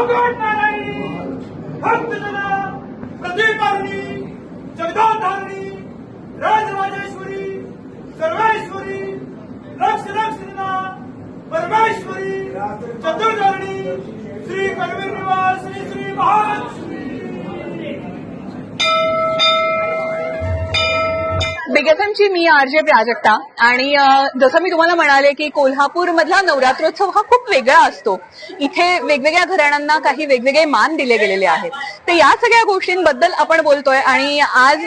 अवघड नारायणी भक्तजना प्रदीपारणी जगदाधारणी राजराजेश्वरी सर्वेश्वरी लक्ष लक्ष्मीना परमेश्वरी चतुर्धारणी बिगेफएमची मी आरजे प्राजक्ता. आणि जसं मी तुम्हाला म्हणाले की कोल्हापूर मधला नवरात्रोत्सव हा खूप वेगळा असतो. इथे वेगवेगळ्या घराण्यांना काही वेगवेगळे मान दिले गेलेले आहेत. तर या सगळ्या गोष्टींबद्दल आपण बोलतोय आणि आज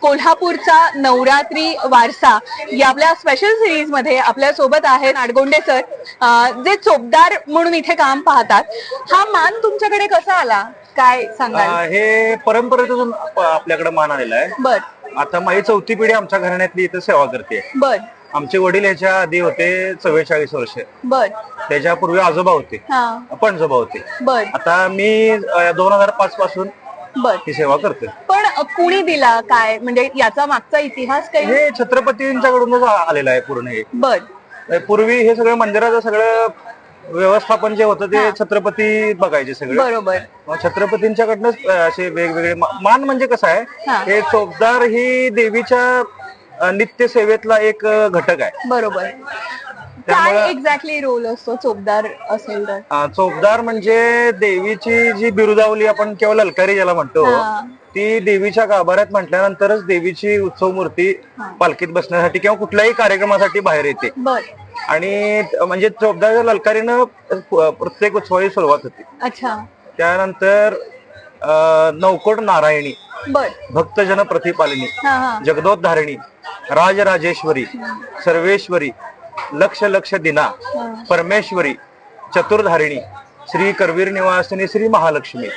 कोल्हापूरचा नवरात्री वारसा या आपल्या स्पेशल सिरीजमध्ये आपल्यासोबत आहेत नाडगोंडे सर जे चोपदार म्हणून इथे काम पाहतात. हा मान तुमच्याकडे कसा आला? काय सांगाल? अं, हे परंपरेतून आप- आपल्याकडे मान आलेला आहे. बर. आता माझी चौथी पिढी आमच्या घराण्यातली इथं सेवा करते. बर. आमचे वडील ह्याच्या आधी होते चव्वेचाळीस वर्ष. बर. त्याच्यापूर्वी आजोबा होते. हा. पणजोबा होते. बर. आता मी दोन हजार पाच पासून बर. ही सेवा करते पण अ, कुणी दिला? काय? म्हणजे याचा मागचा इतिहास काही? हे छत्रपतींच्याकडूनच आ- आलेलं आहे पूर्ण हे. बर. पूर्वी हे सगळं मंदिराचं सगळं व्यवस्थापन जे होतं ते छत्रपती बघायचे सगळे. बरोबर. मग छत्रपतींच्याकडनंच अं, असे वेगवेगळे मा- मान म्हणजे कसं हा. आहे हे. चोपदार ही देवीच्या अं, नित्य सेवेतला एक अं, घटक आहे. बरोबर. काय त्यामुळं- एक्झॅक्टली रोल असतो चोपदार असेल तर? अं, चोपदार म्हणजे देवीची जी बिरुदावली आपण केवळ ललकारी ज्याला म्हणतो हा. ती देवीच्या गाभाऱ्यात म्हटल्यानंतरच देवीची उत्सव मूर्ती पालखीत बसण्यासाठी किंवा कुठल्याही कार्यक्रमासाठी बाहेर येते. आणि म्हणजे चोपदार ललकारीनं प्रत्येक उत्सवाची सुरुवात होती. अच्छा. त्यानंतर अं, नौकोट नारायणी भक्तजन प्रतिपालिनी जगदोद्धारिणी राजराजेश्वरी सर्वेश्वरी लक्ष लक्ष दिना परमेश्वरी चतुर्धारिणी श्री करवीर निवासिनी श्री महालक्ष्मी.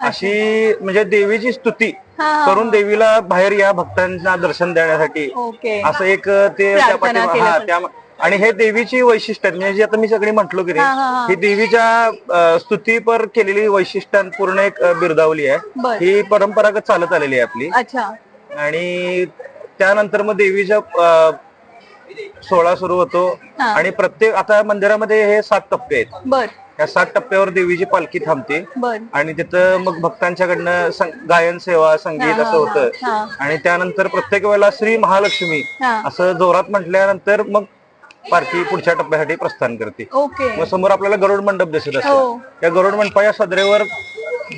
अशी म्हणजे देवीची स्तुती. करून देवीला बाहेर या भक्तांना दर्शन देण्यासाठी असं एक ते त्या प्रार्थना पाठी- हा केल्यासारखं. त्या आणि हे देवीची वैशिष्ट्य आहेत. म्हणजे जी आता मी सगळी म्हटलो की. नाही ही देवीच्या अं, स्तुतीपर केलेली वैशिष्ट्यांपूर्ण एक अं, बिरदावली आहे बर. ही परंपरागत चालत आलेली आहे आपली अच्छा आणि त्यानंतर मग देवीच्या अं, सोहळा सुरू होतो. आणि प्रत्येक आता मंदिरामध्ये हे सात टप्पे आहेत बर या सात टप्प्यावर देवीची पालखी थांबते. बर. आणि तिथं मग भक्तांच्याकडनं सं- गायन सेवा संगीत असं होतं. आणि त्यानंतर प्रत्येक वेळेला श्री महालक्ष्मी. असं जोरात म्हटल्यानंतर मग पालखी पुढच्या टप्प्यासाठी प्रस्थान करते. ओके. मग समोर आपल्याला गरुड मंडप दिसत हो. असतो या गरुड मंडपाच्या सदरेवर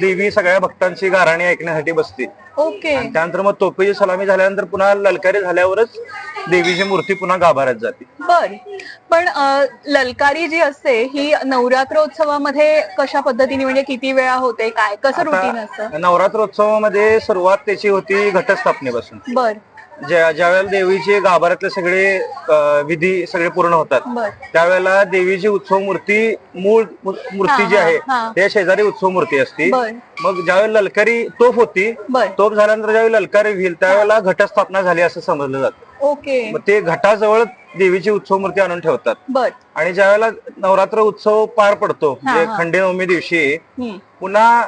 देवी सगळ्या भक्तांची गाराणी ऐकण्यासाठी बसते. ओके. त्यानंतर मग तोपेची सलामी झाल्यानंतर पुन्हा ललकारी झाल्यावरच देवीची मूर्ती पुन्हा गाभाऱ्यात जाते. बर. पण अ, ललकारी जी असते ही नवरात्रोत्सवामध्ये कशा पद्धतीने म्हणजे किती वेळा होते काय कसं रुटीन असतं? आता नवरात्रोत्सवामध्ये सुरुवात त्याची होती घटस्थापनेपासून. बर. ज्या ज्या वेळेला देवीचे गाभाऱ्यातले सगळे अं, विधी सगळे पूर्ण होतात बर. त्यावेळेला देवीची उत्सव मूर्ती मूळ मू- मूर्ती जी हा, आहे हा. त्या शेजारी उत्सव मूर्ती असते. बर. मग ज्यावेळेला ललकारी तोफ होती बर. तोफ झाल्यानंतर ज्यावेळी ललकारी होईल त्यावेळेला घटस्थापना झाली असं समजलं जातं. ओके. मग ते घटाजवळ देवीची उत्सव मूर्ती आणून ठेवतात. बर. आणि ज्यावेळेला नवरात्र उत्सव पार पडतो म्हणजे हा. खंडेनवमी दिवशी हम्म. पुन्हा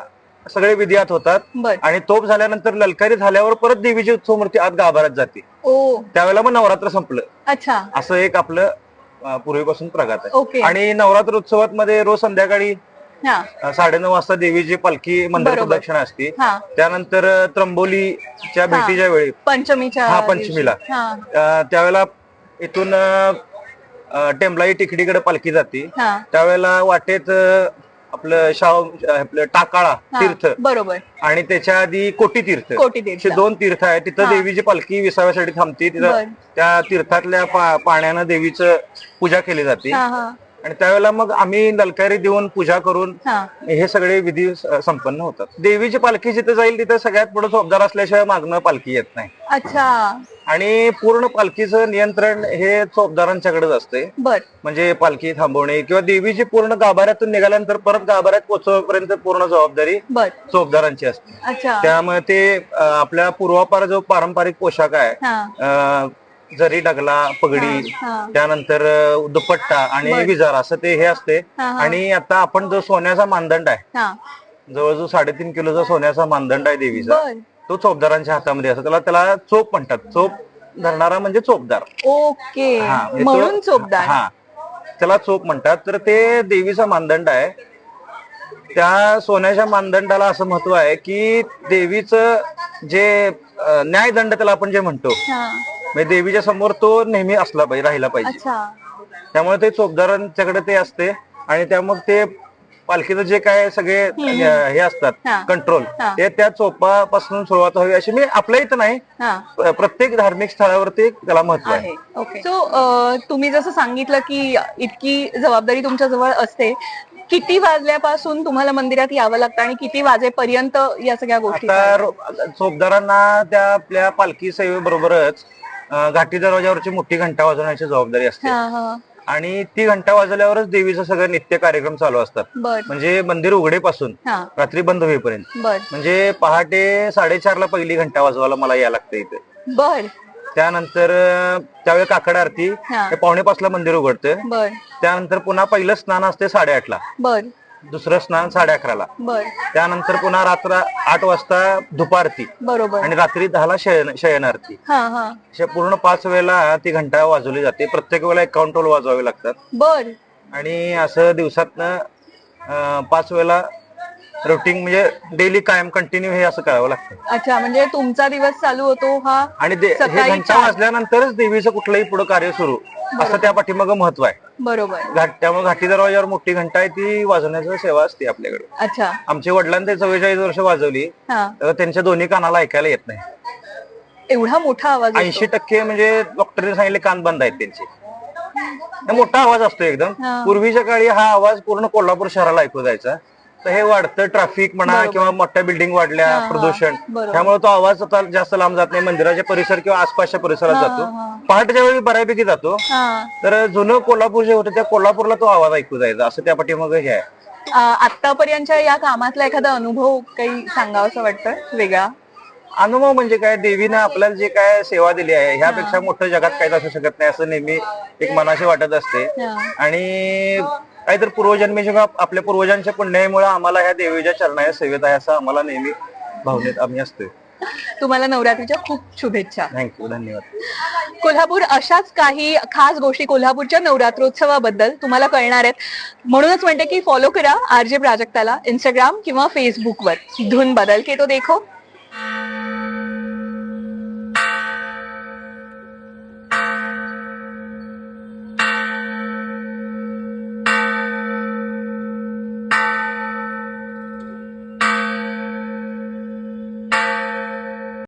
सगळे विधियात होतात. बर. आणि तोप झाल्यानंतर ललकारी झाल्यावर परत देवीची उत्सव मूर्ती आत गाभाऱ्यात जाते. ओ. त्यावेळेला मग नवरात्र संपलं. अच्छा. असं एक आपलं अं, पूर्वीपासून प्रघात आहे. ओके. आणि नवरात्र उत्सवात मध्ये रोज संध्याकाळी साडेनऊ वाजता देवीची पालखी मंदिर बरोबर. प्रदक्षिणा असते. हा. त्यानंतर अं, त्र्यंबोलीच्या भेटीच्या वेळी पंचमीच्या हा, दिवशी. पंचमीला. हा. अं, त्यावेळेला इथून अं, अं, टेंबलाई टिकडीकडे पालखी जाते. हा. त्यावेळेला वाटेत अं, आपलं शाव आपलं टाकाळा हा, तीर्थ. बरोबर. आणि त्याच्या आधी कोटी तीर्थ. कोटी तीर्थ. असे दोन तीर्थ आहे तिथं. देवीची पालखी विसाव्यासाठी थांबते. बर. तिथं त्या तीर्थातल्या पा- पाण्यानं देवीचं पूजा केली जाते. हा हा. आणि त्यावेळेला मग आम्ही ललकारी देऊन पूजा करून हा. सगळे विधी संपन्न होतात. देवीची पालखी जिथे जाईल तिथे सगळ्यात पुढे चोपदार असल्याशिवाय मागणं पालखी येत नाही. अच्छा. आणि पूर्ण पालखीचं नियंत्रण हे चोपदारांच्याकडेच असते. म्हणजे पालखी थांबवणे किंवा देवीची पूर्ण गाभाऱ्यातून निघाल्यानंतर परत गाभाऱ्यात पोहोचवपर्यंत पूर्ण जबाबदारी चोपदारांची असते. त्यामुळे ते आपल्या पूर्वापार जो पारंपरिक पोशाख आहे जरी डगला पगडी हा. त्यानंतर अं, दुपट्टा आणि. विजार असं ते हे असते. हा, हा. आणि आता आपण जो सोन्याचा मानदंड आहे हा. जवळजवळ साडेतीन किलोचा सोन्याचा मानदंड आहे देवीचा. बर. तो चोपदारांच्या हातामध्ये असतो. त्याला त्याला चोप म्हणतात. चोप धरणारा म्हणजे चोपदार. ओके. हा, म्हणजे तो- म्हणून चोपदार. हा. त्याला चोप म्हणतात. तर ते देवीचा मानदंड आहे. त्या सोन्याच्या मानदंडाला असं महत्त्व आहे की देवीचं जे अं, न्यायदंड त्याला आपण जे म्हणतो हा. म्हणजे देवीच्या समोर तो नेहमी असला पाहिजे राहिला पाहिजे. अच्छा. त्यामुळे ते चोपदारांच्याकडे ते असते आणि त्यामुळे ते पालखीचं जे काय सगळे अं, हे असतात हा. कंट्रोल हा. ते त्या चोपापासून सुरुवात व्हावी अशी. मी आपल्या इथं नाही. हा. प्रत्येक धार्मिक स्थळावरती त्याला महत्त्व आहे. आहे. ओके सो तुम्ही जसं सांगितलं की इतकी जबाबदारी तुमच्या जवळ असते किती वाजल्यापासून तुम्हाला मंदिरात यावं लागतं आणि किती वाजेपर्यंत या सगळ्या गोष्टी आता रो- चोपदारांना त्या आपल्या पालखी सेवेबरोबरच घाटी दरवाजावरची मोठी घंटा वाजवण्याची जबाबदारी असते. आणि ती घंटा वाजवल्यावरच देवीचं सगळं नित्य कार्यक्रम चालू असतात. म्हणजे मंदिर उघडेपासून रात्री बंद होईपर्यंत. म्हणजे पहाटे साडेचारला पहिली घंटा वाजवायला मला या लागते इथे. बर. त्यानंतर त्यावेळी काकड आरती पावणे पाचला मंदिर उघडतं त्यानंतर पुन्हा पहिलं स्नान असते साडेआठला. बर. दुसरं स्नान साडे अकराला. बर. त्यानंतर पुन्हा रात्र आठ वाजता दुपारती. बरोबर. आणि रात्री दहाला शयन शयन आरती हा हा. अशा पूर्ण पाच वेळेला ती घंटा वाजवली जाते. प्रत्येक वेळेला अकाउंट टोल वाजवावे लागतात. बर. आणि असं दिवसातनं अं, पाच वेळेला रुटीन म्हणजे डेली कायम कंटिन्यू हे असं करावं लागतं. अच्छा म्हणजे तुमचा दिवस चालू होतो हा आणि दे- हे सकाळी घंटा चार. वाजल्यानंतरच देवीचं कुठलंही पुढे कार्य सुरू. असं त्या पाठीमाग महत्त्व आहे. बरोबर. घाट त्यामुळे घाटी दरवाजावर मोठी घंटा आहे ती वाजवण्याची सेवा असते आपल्याकडे. अच्छा. आमच्या वडिलांनी ते चव्वेचाळीस वर्ष वाजवली. हा. तर त्यांच्या दोन्ही कानाला ऐकायला येत नाही. एवढा मोठा आवाज येतो. ऐंशी टक्के म्हणजे डॉक्टरने सांगितले कान बंद आहेत त्यांचे. मोठा आवाज असतो एकदम. हा. पूर्वीच्या काळी हा आवाज पूर्ण कोल्हापूर शहराला ऐकू जायचा. तर हे वाढतं ट्रॅफिक म्हणा. किंवा मोठ्या बिल्डिंग वाढल्या हा, हा. प्रदूषण. बरोबर. त्यामुळे तो आवाज आता जास्त लांब जात नाही. मंदिराच्या परिसर किंवा आसपासच्या परिसरात हा, जातो. पहाटेच्या वेळी बऱ्यापैकी जातो हा. तर जुनं कोल्हापूर जे होतं त्या कोल्हापूरला तो आवाज ऐकू जायचा. असं त्या पाठीमागे हे आहे. आ, या कामातला एखादा अनुभव काही सांगावं वाटतं? वेगळा? अनुभव म्हणजे काय? देवीनं आपल्याला जे काय सेवा दिली आहे ह्यापेक्षा मोठं जगात काहीच असू शकत नाही असं नेहमी एक मनाशी वाटत असते. हा. आणि काहीतरी पूर्वजन्मी जेव्हा आपल्या पूर्वजांच्या पुण्यामुळे आम्हाला ह्या देवीच्या चरणाच्या सेवेत आहे असं आम्हाला नेहमी भावनेत आम्ही असतोय. तुम्हाला नवरात्रीच्या खूप शुभेच्छा. थँक्यू धन्यवाद. कोल्हापूर अशाच काही खास गोष्टी कोल्हापूरच्या नवरात्रोत्सवाबद्दल तुम्हाला कळणार आहेत. म्हणूनच म्हणते की फॉलो करा आर जे प्राजक्ताला इंस्टाग्राम किंवा फेसबुकवर धून बदल के तो देखो.